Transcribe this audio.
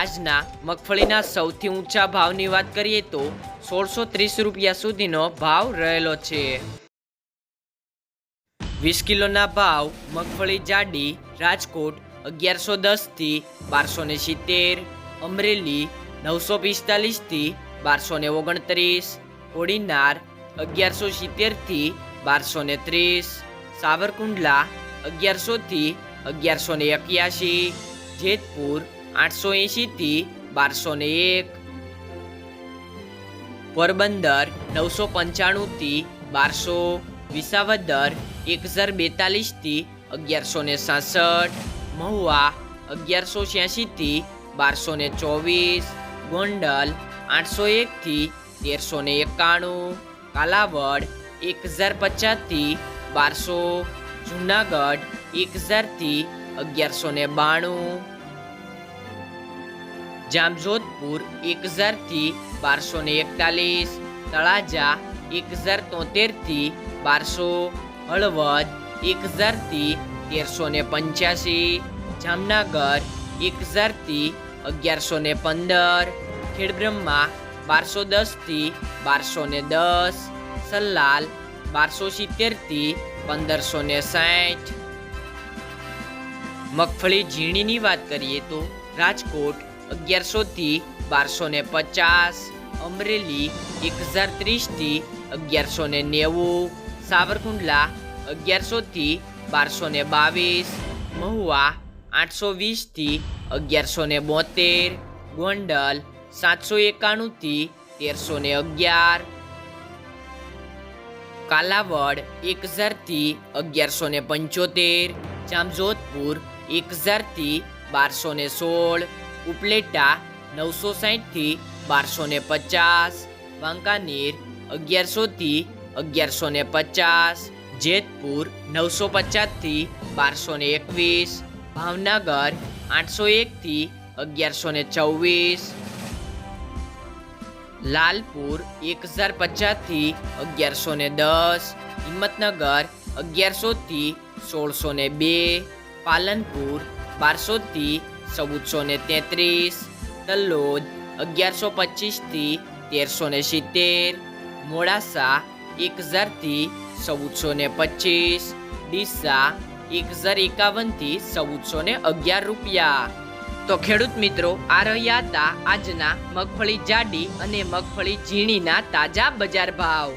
આજના મગફળીના સૌથી ઊંચા ભાવની વાત કરીએ તો સોળસો ત્રીસ રૂપિયા સુધીનો ભાવ રહેલો છે. વીસ કિલોના ભાવ મગફળી જાડી, રાજકોટ અગિયારસો દસથી બારસો ને સિત્તેર, અમરેલી નવસો પિસ્તાલીસથી બારસો ને ઓગણત્રીસ, કોડીનાર અગિયારસો સિત્તેરથી બારસો ને ત્રીસ, સાવરકુંડલા અગિયારસોથી અગિયારસો ને એક્યાસી, જેતપુર આઠસો એંશીથી બારસો ને એક. પોરબંદર નવસો પંચાણુંથી બારસો. વિસાવદર એક હજાર બેતાલીસથી અગિયારસો ને સાસઠ. મહુવા અગિયારસો છ્યાસીથી બારસો ને ચોવીસ. ગોંડલ આઠસો એકથી તેરસો ને એકાણું. કાલાવડ એક હજાર પચાસથી બારસો. જુનાગઢ એક હજારથી અગિયારસો ને બાણું. જામજોધપુર એક હજારથી બારસો ને એકતાલીસ, તળાજા એક હજાર તોતેરથી બારસો, હળવદ એક હજારથી તેરસો ને પંચ્યાસી, જામનગર એક હજારથી અગિયારસો ને પંદર, ખેડબ્રહ્મા બારસો દસથી બારસો ને દસ, સલ્લાલ બારસો સિત્તેરથી પંદરસો ને સાઠ. મગફળી ઝીણીની વાત કરીએ તો રાજકોટ અગિયારસોથી બારસો ને પચાસ, અમરેલી એક હજાર ત્રીસથી અગિયારસો ને નેવું, સાવરકુંડલા અગિયારસોથી બારસો ને બાવીસ, મહુવા આઠસો વીસથી અગિયારસો ને બોતેર, ગોંડલ સાતસો એકાણુંથી તેરસો ને અગિયાર, કાલાવડ એક હજારથી અગિયારસો ને પંચોતેર, જામજોધપુર એક હજારથી બારસો ને સોળ ઉપલેટા નવસો સાહીઠથી બારસો ને પચાસ, વાંકાનેર અગિયારસોથી અગિયારસો ને પચાસ, જેતપુર નવસો પચાસથી બારસો ને એકવીસ, ભાવનગર આઠસો એકથી અગિયારસો ને ચોવીસ, લાલપુર એક હજાર પચાસથી અગિયારસો ને દસ, હિંમતનગર અગિયારસોથી સોળસો ને બે, પાલનપુર બારસોથી ચૌદસો ને તેત્રીસ તલ્લોદ અગિયારસો પચીસથી તેરસો ને સિત્તેર, મોડાસા એક હજારથી ચૌદસો ને પચીસ, ડીસા એક હજાર એકાવનથી ચૌદસો ને અગિયાર રૂપિયા. તો ખેડૂત મિત્રો, આ રહ્યા હતા આજના મગફળી જાડી અને મગફળી ઝીણીના તાજા બજાર ભાવ.